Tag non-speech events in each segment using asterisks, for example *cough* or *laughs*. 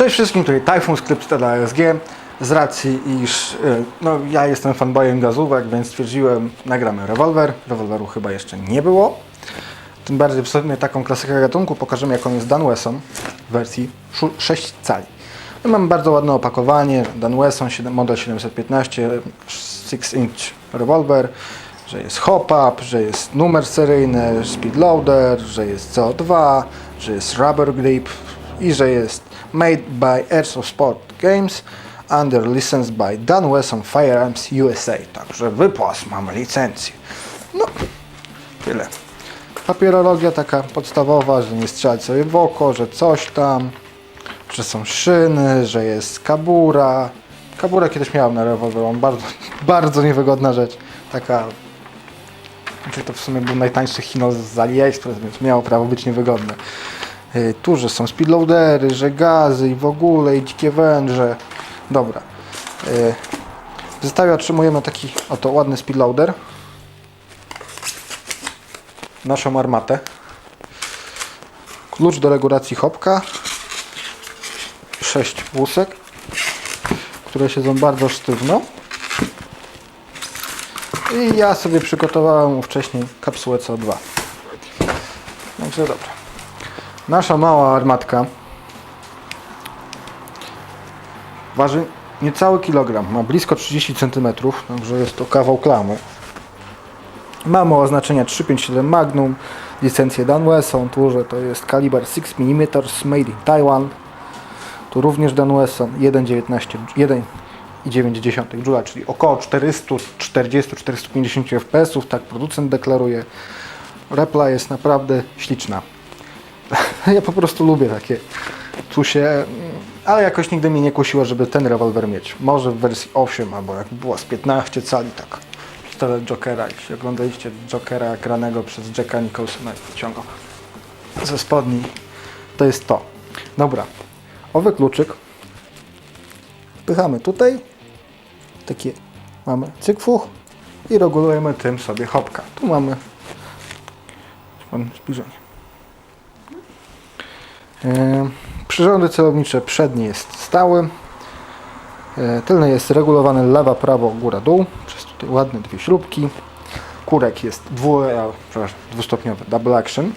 Cześć wszystkim, tutaj Typhoon Script dla ASG. Z racji, iż y, no, ja jestem fanboyem gazówek, więc stwierdziłem, nagramy rewolwer. Rewolweru chyba jeszcze nie było. Tym bardziej sobie taką klasykę gatunku pokażemy, jaką jest Dan Wesson w wersji szu- 6 cali. My mamy bardzo ładne opakowanie, Dan Wesson, siedem- model 715, 6-inch rewolwer, że jest hop-up, że jest numer seryjny, speed loader, że jest CO2, że jest rubber grip i że jest made by Airsoft Sport Games under license by Dan Wesson Firearms USA. Także wypłas, mamy licencję. No, tyle. Papierologia taka podstawowa, że nie strzelać sobie w oko, że coś tam, że są szyny, że jest kabura. Kaburę kiedyś miałem na rewolwer, bardzo, *laughs* bardzo niewygodna rzecz. Taka, to w sumie był najtańszy Chino z AliExpress, więc miało prawo być niewygodne. Yy, Tu, że są speedloadery, że gazy i w ogóle, i dzikie węże. Dobra. Yy, W zestawie otrzymujemy taki oto ładny speedloader naszą armatę. Klucz do regulacji hopka. 6 łusek, które siedzą bardzo sztywno. I ja sobie przygotowałem wcześniej kapsułę CO2. Także dobra. Nasza mała armatka waży niecały kilogram, ma blisko 30 cm, także jest to kawał klamy. Mamy oznaczenia 357 Magnum, licencję Dan Wesson, tu, że to jest kaliber 6 mm made in Taiwan. Tu również Dan Wesson 1,19 1,9 Joule, czyli około 440-450 fps, tak producent deklaruje. Repla jest naprawdę śliczna. *laughs* Ja po prostu lubię takie tusie, ale jakoś nigdy mnie nie kusiło, żeby ten rewolwer mieć. Może w wersji 8 albo jak była z 15 cali, tak. Pistolet Jokera, jeśli oglądaliście Jokera granego przez Jacka Nicholsona, wyciągał ze spodni, to jest to. Dobra, owy kluczyk wpychamy tutaj, takie mamy cykfuch i regulujemy tym sobie hopka. Tu mamy mam zbliżenie. E, Przyrządy celownicze przedni jest stały. E, Tylny jest regulowany lewa, prawo, góra, dół. Przez tutaj ładne dwie śrubki. Kurek jest dwu, dwustopniowy, double action.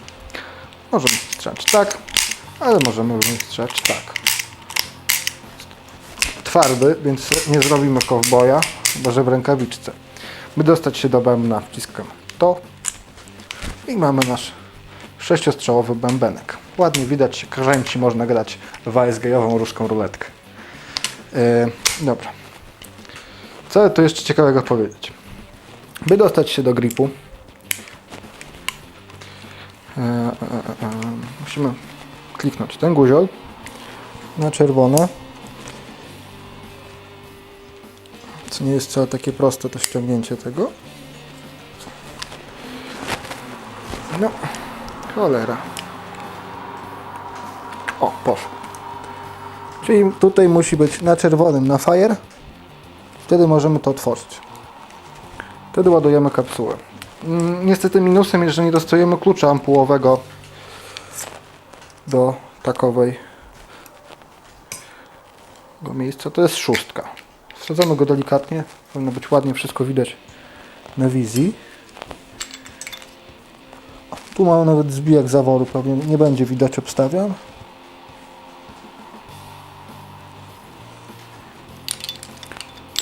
Możemy strzelać tak, ale możemy również strzelać tak. Twardy, więc nie zrobimy kowboja, chyba że w rękawiczce. By dostać się do bębna wciskamy to i mamy nasz sześciostrzałowy bębenek. Ładnie widać się kręci, można grać w ASG-ową ruską ruletkę. Yy, dobra. Co tu jeszcze ciekawego powiedzieć? By dostać się do gripu, yy, yy, musimy kliknąć ten guziol na czerwone. Co nie jest wcale takie proste to ściągnięcie tego. No, cholera. O, poszło. Czyli tutaj musi być na czerwonym na fire. Wtedy możemy to otworzyć. Wtedy ładujemy kapsułę. Mm, Niestety minusem jest, że nie dostajemy klucza ampułowego do takowej miejsca. To jest szóstka. Wsadzamy go delikatnie. Powinno być ładnie wszystko widać na wizji. Tu mamy nawet zbijak zaworu, pewnie nie będzie widać, obstawiam.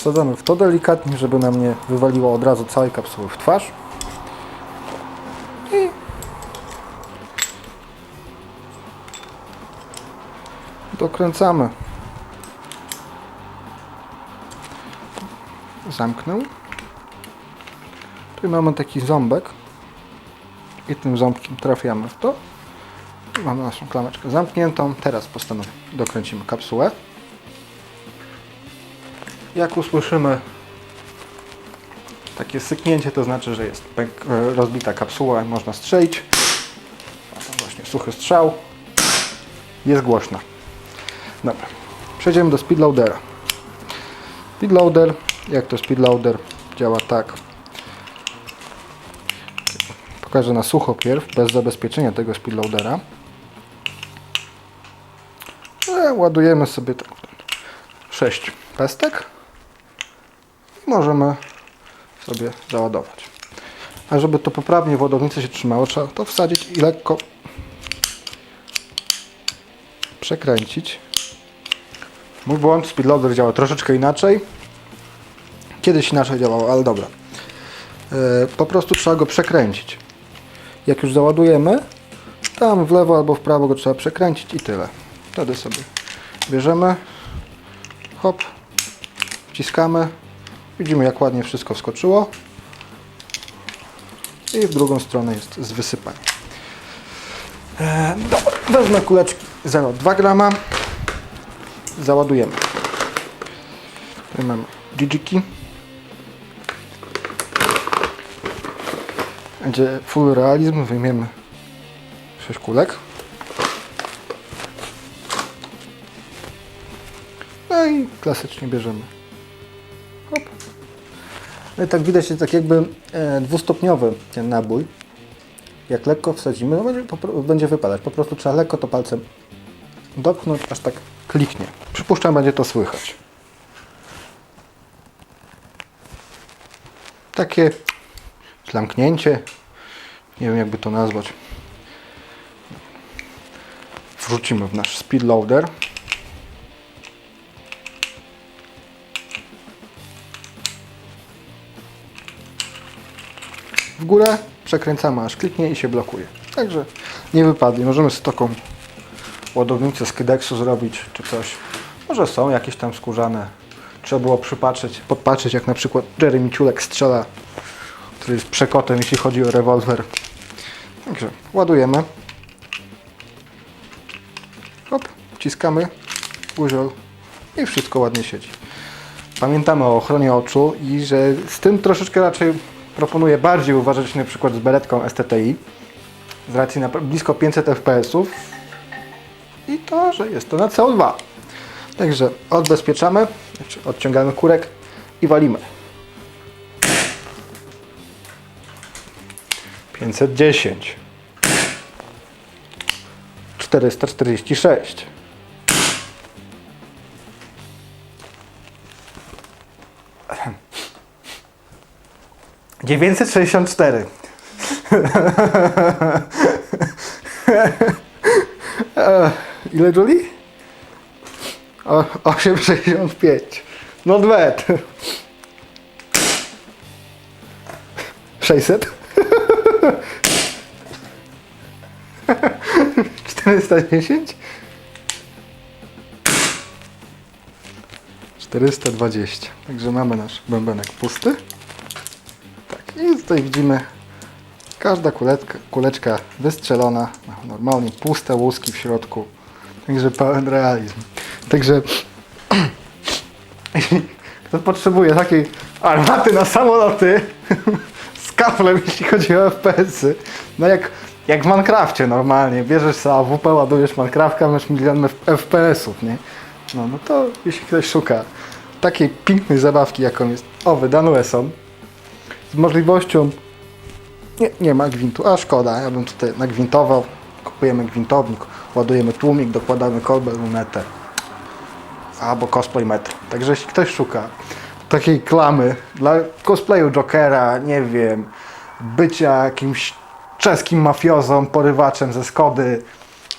Wsadzamy w to delikatnie, żeby nam nie wywaliło od razu całej kapsuły w twarz. I dokręcamy. Zamknę. Tu mamy taki ząbek i tym ząbkiem trafiamy w to. Mamy naszą klameczkę zamkniętą. Teraz postanowię dokręcimy kapsułę. Jak usłyszymy takie syknięcie, to znaczy, że jest e, rozbita kapsuła i można strzelić. Właśnie suchy strzał. Jest głośno. Dobra. Przejdziemy do speedloadera. Speedloader, jak to speedloader działa tak. Pokażę na sucho pierw, bez zabezpieczenia tego speedloadera. E, Ładujemy sobie tak 6 pestek możemy sobie załadować. A żeby to poprawnie w ładownicy się trzymało, trzeba to wsadzić i lekko przekręcić. Mój błąd, speedloader działa troszeczkę inaczej. Kiedyś inaczej działało, ale dobra. E, Po prostu trzeba go przekręcić. Jak już załadujemy, tam w lewo albo w prawo go trzeba przekręcić i tyle. Wtedy sobie bierzemy, hop, wciskamy, widzimy jak ładnie wszystko wskoczyło i w drugą stronę jest z wysypaniem. E, dobra, wezmę kuleczki 0,2 grama, załadujemy. Tutaj mamy GGki. Będzie full realizm, wyjmiemy 6 kulek. No i klasycznie bierzemy. No i tak widać jest tak jakby e, dwustopniowy ten nabój. Jak lekko wsadzimy, no będzie, będzie wypadać. Po prostu trzeba lekko to palcem dotknąć, aż tak kliknie. Przypuszczam, będzie to słychać. Takie ślamknięcie, nie wiem jakby to nazwać. Wrzucimy w nasz speed loader. W górę przekręcamy aż kliknie i się blokuje. Także nie wypadnie. Możemy z taką ładownicę z Kydexu zrobić czy coś. Może są jakieś tam skórzane. Trzeba było przypatrzeć, podpatrzeć jak na przykład Jeremy Ciulek strzela, który jest przekotem jeśli chodzi o rewolwer. Także ładujemy. Hop, wciskamy uziol i wszystko ładnie siedzi. Pamiętamy o ochronie oczu i że z tym troszeczkę raczej proponuję bardziej uważać na przykład z beretką STTI z racji na blisko 500 fps i to, że jest to na CO2. Także odbezpieczamy, znaczy odciągamy kurek i walimy. 510 446 964 E, *laughs* Ile Julie? O, 8,65 Not bad. 600 410 420 Także mamy nasz bębenek pusty tutaj widzimy Każda kuleczka, kuleczka wystrzelona, ma normalnie puste łuski w środku. Także pełen realizm. Także *clears throat* kto potrzebuje takiej armaty na samoloty *laughs* z kaflem, jeśli chodzi o FPS-y, no jak, jak w Minecrafcie normalnie, bierzesz sobie AWP, ładujesz Minecraftka, masz milion FPS-ów, nie? No, no to jeśli ktoś szuka takiej pięknej zabawki, jaką jest owy Dan Wesson, z możliwością nie, nie ma gwintu, a szkoda, ja bym tutaj nagwintował. Kupujemy gwintownik, ładujemy tłumik, dokładamy kolbę, lunetę albo cosplay metr. Także jeśli ktoś szuka takiej klamy dla cosplayu Jokera, nie wiem, bycia jakimś czeskim mafiozą, porywaczem ze Skody,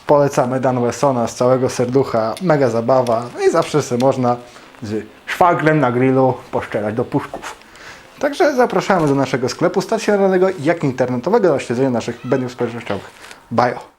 polecamy Dan Wessona z całego serducha. Mega zabawa. No i zawsze sobie można z szwaglem na grillu poszczelać do puszków. Także zapraszamy do naszego sklepu stacjonarnego, jak i internetowego do śledzenia naszych mediów społecznościowych. Bajo!